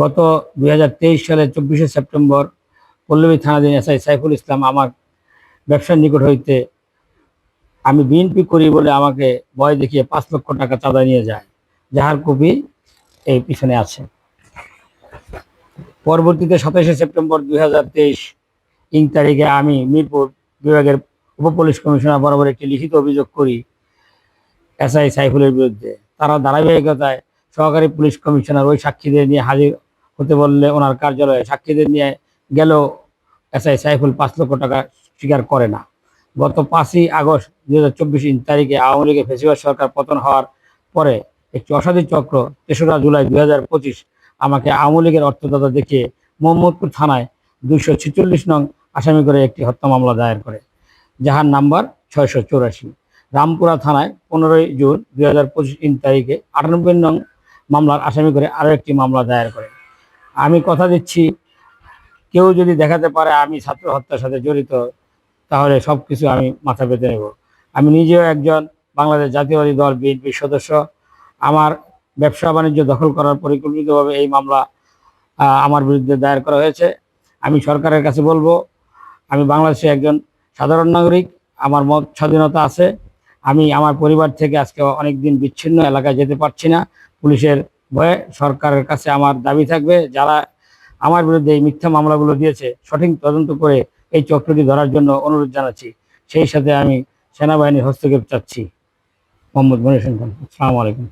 গত দুই হাজার তেইশ সালের চব্বিশে সেপ্টেম্বর পল্লবী থানাধীন এসআই সাইফুল ইসলাম আমার ব্যবসার নিকট হইতে আমি বিএনপি করি বলে আমাকে ভয় দেখিয়ে পাঁচ লক্ষ টাকা চাঁদা নিয়ে যায়। যাহার কপি এই পিছনে আছে। পরবর্তীতে সাতাশে সেপ্টেম্বর দুই হাজার তেইশ ইং তারিখে আমি মিরপুর বিভাগের উপপুলিশ কমিশনার বরাবর একটি লিখিত অভিযোগ করি এসআই সাইফুলের বিরুদ্ধে। তারা ধারাবাহিকতায় সহকারী পুলিশ কমিশনার ওই সাক্ষীদের নিয়ে হাজির হতে বললে ওনার কার্যালয়ে সাক্ষীদের নিয়ে গেল এসআই সাইফুল পাঁচ লক্ষ টাকা স্বীকার করে না। গত পাঁচই আগস্ট দুই হাজার চব্বিশ তারিখে আওয়ামী লীগের ফেসিবাদ সরকার পতন হওয়ার পরে একটি অসাধু চক্র তেসরা জুলাই দুই হাজার পঁচিশ আমাকে আওয়ামী লীগের অর্থদাতা দেখিয়ে মোহাম্মদপুর থানায় দুইশো ছেচল্লিশ নং আসামি করে একটি হত্যা মামলা দায়ের করে, যাহার নাম্বার ছয়শো চৌরাশি। রামপুরা থানায় পনেরোই জুন দুই হাজার পঁচিশ তারিখে আটানব্বই নং মামলার আসামি করে আরও একটি মামলা দায়ের করে। আমি কথা দিচ্ছি। কেউ যদি দেখাতে পারে আমি ছাত্র হত্যার সাথে জড়িত, তাহলে সব কিছু আমি মাথা পেতে নেব। আমি নিজেও একজন বাংলাদেশ জাতীয়বাদী দল, বিএনপির সদস্য। আমার ব্যবসা বাণিজ্য দখল করার পরিকল্পিতভাবে এই মামলা আমার বিরুদ্ধে দায়ের করা হয়েছে। আমি সরকারের কাছে বলব, আমি বাংলাদেশে একজন সাধারণ নাগরিক, আমার মত স্বাধীনতা আছে। আমি আমার পরিবার থেকে আজকে অনেক দিন বিচ্ছিন্ন এলাকায় যেতে পারছি না। পুলিশের ভয়ে সরকারের কাছে আমার দাবি থাকবে, যারা আমার বিরুদ্ধে এই মিথ্যা মামলাগুলো দিয়েছে, সঠিক তদন্ত করে এই চক্রটি ধরার জন্য অনুরোধ জানাচ্ছি। সেই সাথে আমি সেনাবাহিনীর হস্তক্ষেপ চাচ্ছি। মোহাম্মদ মনির সন্তান আসসালামু আলাইকুম।